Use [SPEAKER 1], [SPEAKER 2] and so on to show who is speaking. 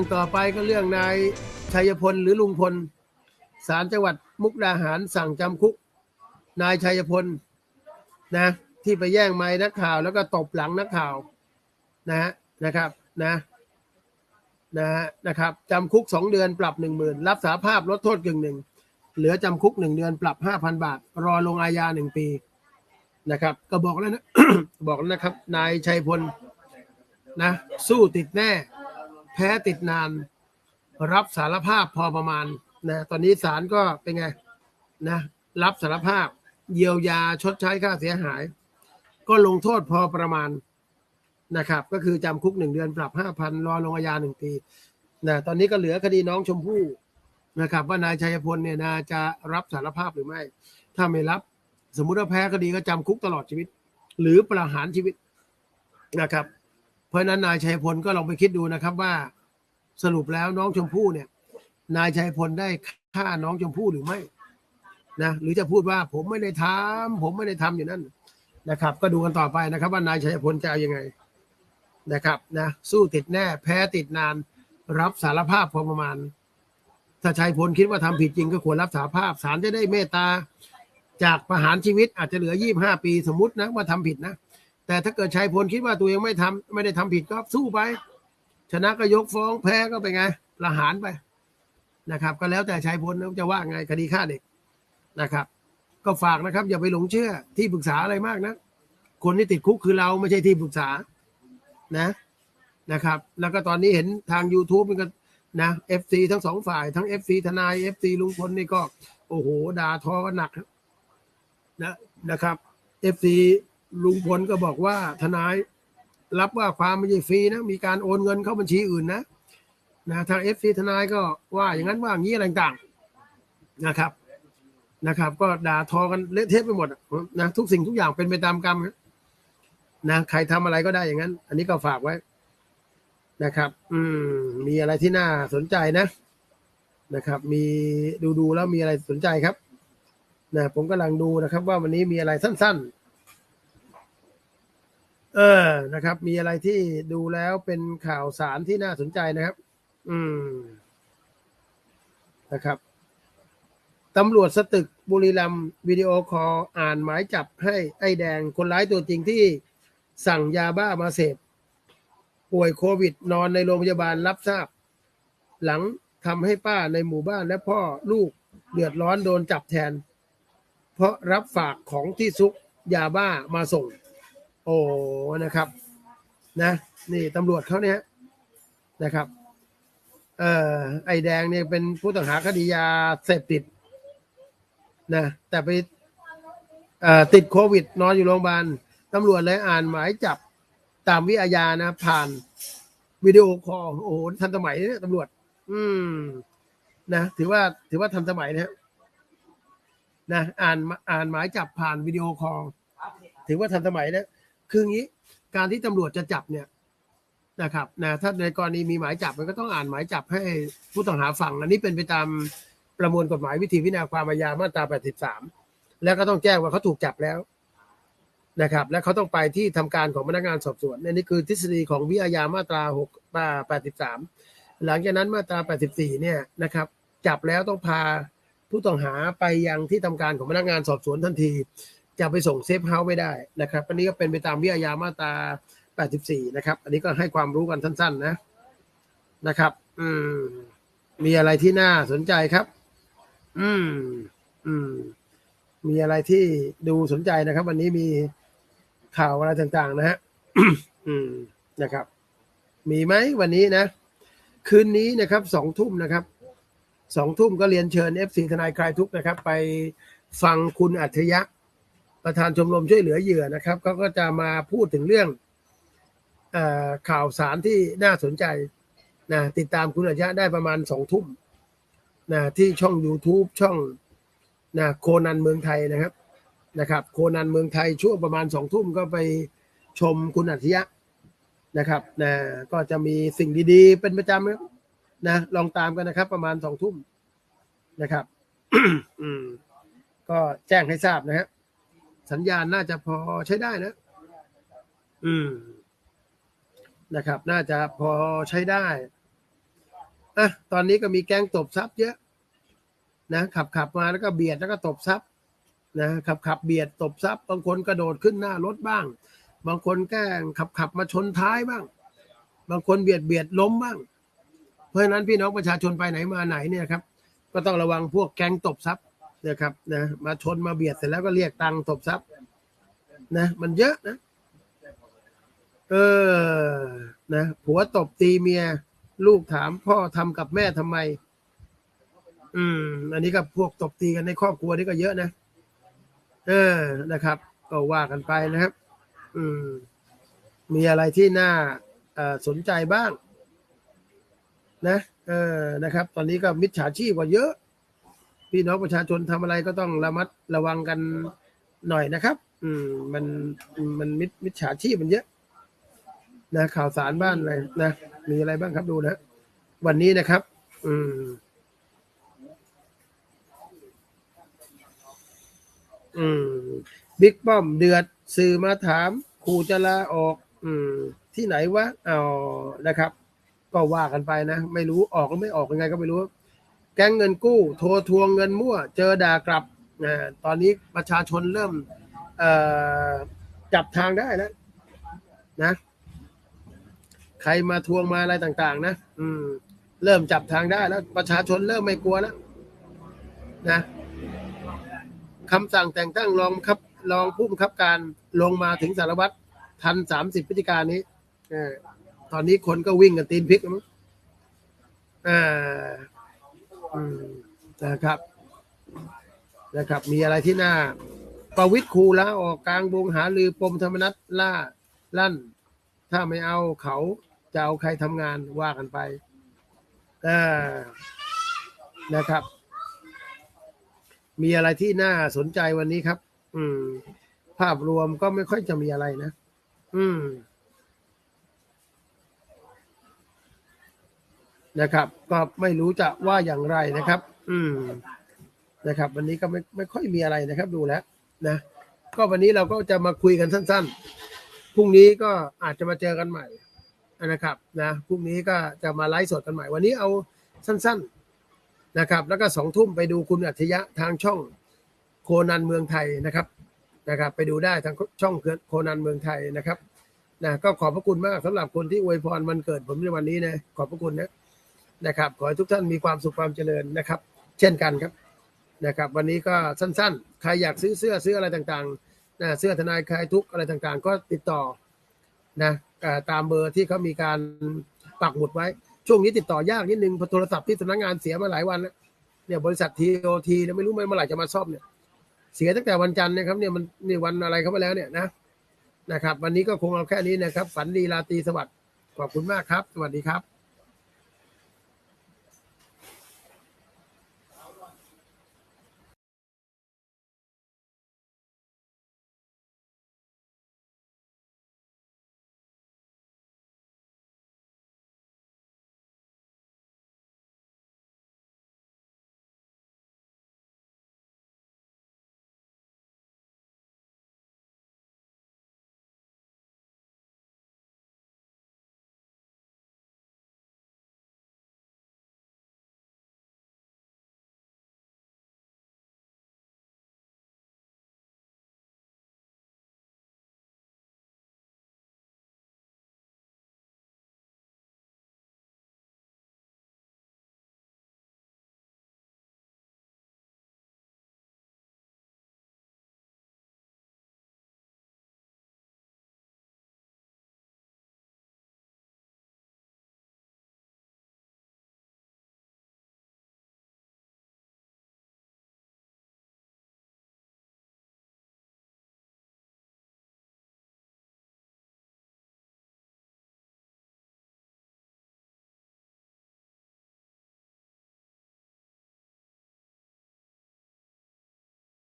[SPEAKER 1] รื่องต่อไปก็เรื่องนายชัยพลหรือลุงพลศาลจังหวัดมุกดาหารสั่งจำคุก นายชัยพลนะที่ไปแย่งไม้นักข่าว แล้วก็ตบหลังนักข่าวนะฮะนะครับนะนะฮะนะครับจำคุกสองเดือนปรับหนึ่งหมื่นรับสาภาพลดโทษกึ่งหนึ่งเหลือจำคุกหนึ่งเดือนปรับห้าพันบาท รอลงอาญาหนึ่งปีนะครับ ก็บอกแล้วนะบอกแล้วนะครับ นายชัยพลนะสู้ติดแน่ พ้ติดนาน รับสารภาพพอประมาณนะตอนนี้ศาลก็เป็นไงนะรับสารภาพ เยียวยาชดใช้ค่าเสียหาย ก็ลงโทษพอประมาณนะครับ ก็คือจำคุกหนึ่งเดือนปรับห้าพันรอลงอาญาหนึ่งปีนะตอนนี้ก็เหลือคดีน้องชมพู่นะครับ ว่านายชัยพลเนี่ยนาจะรับสารภาพหรือไม่ ถ้าไม่รับ สมมุติว่าแพ้คดีก็จำคุกตลอดชีวิต หรือประหารชีวิตนะครับ เพราะนั้นนายชัยพลก็ลองไปคิดดูนะครับว่าสรุปแล้วน้องชมพู่เนี่ย นายชัยพลได้ฆ่าน้องชมพู่หรือไม่นะหรือจะพูดว่าผมไม่ได้ทำผมไม่ได้ทำอยู่นั่นนะครับ ก็ดูกันต่อไปนะครับ ว่านายชัยพลจะเอายังไงนะครับนะสู้ติดแน่ แพ้ติดนาน รับสารภาพพอประมาณ ถ้าชัยพลคิดว่าทำผิดจริงก็ควรรับสารภาพศาลจะได้เมตตาจากประหารชีวิตอาจจะเหลือยี่บห้าปีสมมตินะว่าทำผิดนะ แต่ถ้าเกิดชัยพลคิดว่าตัวเองไม่ทำไม่ได้ทำผิดก็สู้ไป ชนะก็ยกฟ้องแพ้ก็เป็นไงประหารไปนะครับ ก็แล้วแต่ชัยพลจะว่าไงคดีฆ่าเด็กนะครับ ก็ฝากนะครับ อย่าไปหลงเชื่อที่ปรึกษาอะไรมากนะคนที่ติดคุกคือเราไม่ใช่ที่ปรึกษานะนะครับ แล้วก็ตอนนี้เห็นทาง YouTube มันก็นะเอฟซีทั้งสองฝ่ายทั้งเอฟซีทนายเอฟซีลุงพลนี่ก็ โอ้โหด่าทอกันหนักนะนะครับเอฟซี ลุงพลก็บอกว่าทนายรับว่าความไม่ใช่ฟรีนะมีการโอนเงินเข้าบัญชีอื่นนะนะทางเอฟซีทนายก็ว่าอย่างนั้นว่าอย่างนี้อะไรต่างนะครับนะครับ ก็ด่าทอกันเละเทะไปหมดนะทุกสิ่งทุกอย่างเป็นไปตามกรรมนะใครทำอะไรก็ได้อย่างนั้น อันนี้ก็ฝากไว้นะครับ อืม มีอะไรที่น่าสนใจนะนะครับ มีดูดูแล้วมีอะไรสนใจครับนะผมกำลังดูนะครับ ว่าวันนี้มีอะไรสั้น ๆ เออนะครับ มีอะไรที่ดูแล้วเป็นข่าวสารที่น่าสนใจนะครับ อืมนะครับตำรวจสตึกบุรีรัมวิดีโอคอลอ่านหมายจับให้ไอ้แดงคนร้ายตัวจริงที่สั่งยาบ้ามาเสพ ป่วยโควิดนอนในโรงพยาบาลรับทราบ หลังทำให้ป้าในหมู่บ้านและพ่อลูกเดือดร้อนโดนจับแทน เพราะรับฝากของที่ซุกยาบ้ามาส่ง โอ้นะครับ นะ นี่ตำรวจเขาเนี่ยนะครับ เอ่อไอแดงเนี่ยเป็นผู้ต้องหาคดียาเสพติดนะแต่ไปเอ่อติดโควิด นอนอยู่โรงพยาบาลตำรวจเลยอ่านหมายจับตามวิอาญานะ ผ่านวิดีโอคอลโอ้โหทันสมัยเนี่ยตำรวจ อืม นะถือว่าถือว่าทันสมัยนะฮะนะอ่านอ่านหมายจับผ่านวิดีโอคอลถือว่าทันสมัยนะ คืองี้ การที่ตำรวจจะจับเนี่ยนะครับนะถ้าในกรณีมีหมายจับมันก็ต้องอ่านหมายจับให้ผู้ต้องหาฟังอันนี้เป็นไปตามประมวลกฎหมายวิธีวินาความอาญามาตรา 83 แล้วก็ต้องแจ้งว่าเขาถูกจับแล้วนะครับ และเขาต้องไปที่ทำการของพนักงานสอบสวนอันนี้คือทฤษฎีของวิอาญามาตรา6มา83 หลังจากนั้นมาตรา 84 เนี่ยนะครับ จับแล้วต้องพาผู้ต้องหาไปยังที่ทำการของพนักงานสอบสวนทันที จะไปส่งเซฟเฮาส์ไม่ได้นะครับ อันนี้ก็เป็นไปตามวิอาญามาตรา 84 นะครับ อันนี้ก็ให้ความรู้กันสั้น ๆ นะนะครับ อืม มีอะไรที่น่าสนใจครับ อืม อืม มีอะไรที่ดูสนใจนะครับ วันนี้มีข่าวอะไรต่างๆ นะฮะอืมนะครับ มีไหมวันนี้นะ คืนนี้นะครับสองทุ่มนะครับสองทุ่มก็เรียนเชิญเอฟซีทนายคลายทุกนะครับ ไปฟังคุณอัจฉริยะ ประธานชมรมช่วยเหลือเหยื่อนะครับเขาก็จะมาพูดถึงเรื่องอข่าวสารที่น่าสนใจนะติดตามคุณอัจฉริยะได้ประมาณสองทุ่มนะที่ช่อง YouTube ช่องนะโคนันเมืองไทยนะครับนะครับ โคนันเมืองไทยช่วงประมาณสองทุ่มก็ไปชมคุณอัจฉริยะนะครับนะก็จะมีสิ่งดีๆ เป็นประจำนะลองตามกันนะครับ ประมาณสองทุ่มนะครับอืมก็แจ้งให้ทราบนะฮะ สัญญาณน่าจะพอใช้ได้นะ อืม นะครับ น่าจะพอใช้ได้อะตอนนี้ก็มีแก๊งตบทรัพย์เยอะ นะขับขับมาแล้วก็เบียดแล้วก็ตบทรัพย์นะขับขับเบียดตบทรัพย์บางคนกระโดดขึ้นหน้ารถบ้าง บางคนแกล้งขับขับมาชนท้ายบ้าง บางคนเบียดเบียดล้มบ้าง เพราะฉะนั้นพี่น้องประชาชนไปไหนมาไหนเนี่ยครับ ก็ต้องระวังพวกแก๊งตบทรัพย์ นะครับนะมาชนมาเบียดเสร็จแล้วก็เรียกตังค์ตบทรัพย์นะมันเยอะนะ เออนะผัวตบตีเมีย ลูกถามพ่อทำกับแม่ทำไม อืม อันนี้ก็พวกตบตีกันในครอบครัวนี่ก็เยอะนะ เออนะครับ ก็ว่ากันไปนะครับ อืม มีอะไรที่น่าสนใจบ้าง นะ เออนะครับ ตอนนี้ก็มิจฉาชีพกว่าเยอะ พี่น้องประชาชนทำอะไรก็ต้องระมัดระวังกันหน่อยนะครับ อืม มันมันมิจมิจฉาชีพมันเยอะ นะ ข่าวสารบ้านอะไรนะมีอะไรบ้างครับดูนะวันนี้นะครับ อืม อืมบิ๊กป้อมเดือดสื่อมาถามขู่จะลาออก อืม ที่ไหนวะเอนะครับ ก็ว่ากันไปนะ ไม่รู้ออกหรือไม่ออกยังไงก็ไม่รู้ แก๊งเงินกู้ โทรทวงเงินมั่ว เจอด่ากลับนะตอนนี้ประชาชนเริ่มจับทางได้แล้วนะ ใครมาทวงมาอะไรต่าง ๆ นะอืม เริ่มจับทางได้แล้ว ประชาชนเริ่มไม่กลัวแล้วนะคำสั่งแต่งตั้งรองครับรองผู้บังคับการลงมาถึงสารวัตรทันสามสิบพฤศจิกายนนี้อตอนนี้คนก็วิ่งกันตีนพลิกแล้วมั้งอ่า นะครับนะครับ มีอะไรที่น่า ประวิตรครูลาออกกลางวงหาลือปมธรรมนัตล่าลั่น ถ้าไม่เอาเขาจะเอาใครทำงานว่ากันไปนะครับ มีอะไรที่น่าสนใจวันนี้ครับ อืม ภาพรวมก็ไม่ค่อยจะมีอะไรนะ อืม นะครับ ก็ไม่รู้จะว่าอย่างไรนะครับ อืมนะครับ วันนี้ก็ไม่ไม่ค่อยมีอะไรนะครับ ดูแล้วนะ ก็วันนี้เราก็จะมาคุยกันสั้น ๆพรุ่งนี้ก็อาจจะมาเจอกันใหม่นะครับนะพรุ่งนี้ก็จะมาไลฟ์สดกันใหม่ วันนี้เอาสั้น ๆนะครับ แล้วก็สองทุ่มไปดูคุณอัจฉริยะทางช่องโคนันเมืองไทยนะครับนะครับ ไปดูได้ทางช่องโคนันเมืองไทยนะครับนะก็ขอบพระคุณมากสำหรับคนที่อวยพรวันเกิดผมในวันนี้นะขอบพระคุณนะ นะครับ ขอให้ทุกท่านมีความสุขความเจริญนะครับ เช่นกันครับนะครับ วันนี้ก็สั้นๆ ใครอยากซื้อเสื้อซื้ออะไรต่างๆนะเสื้อทนายคลายทุกอะไรต่างๆ ก็ติดต่อนะตามเบอร์ที่เขามีการปักหมุดไว้ ช่วงนี้ติดต่อยากนิดนึงพราะโทรศัพท์ที่สำนักงานเสียมาหลายวันแล้วเนี่ยบริษัททีโอทีไม่รู้เมื่อไหร่จะมาซ่อมเนี่ยเสียตั้งแต่วันจันทร์นะครับเนี่ยมันนี่วันอะไรเข้ามาแล้วเนี่ยนะนะครับ วันนี้ก็คงเอาแค่นี้นะครับ ฝันดีราตรีสวัสดิ์ขอบคุณมากครับ สวัสดีครับ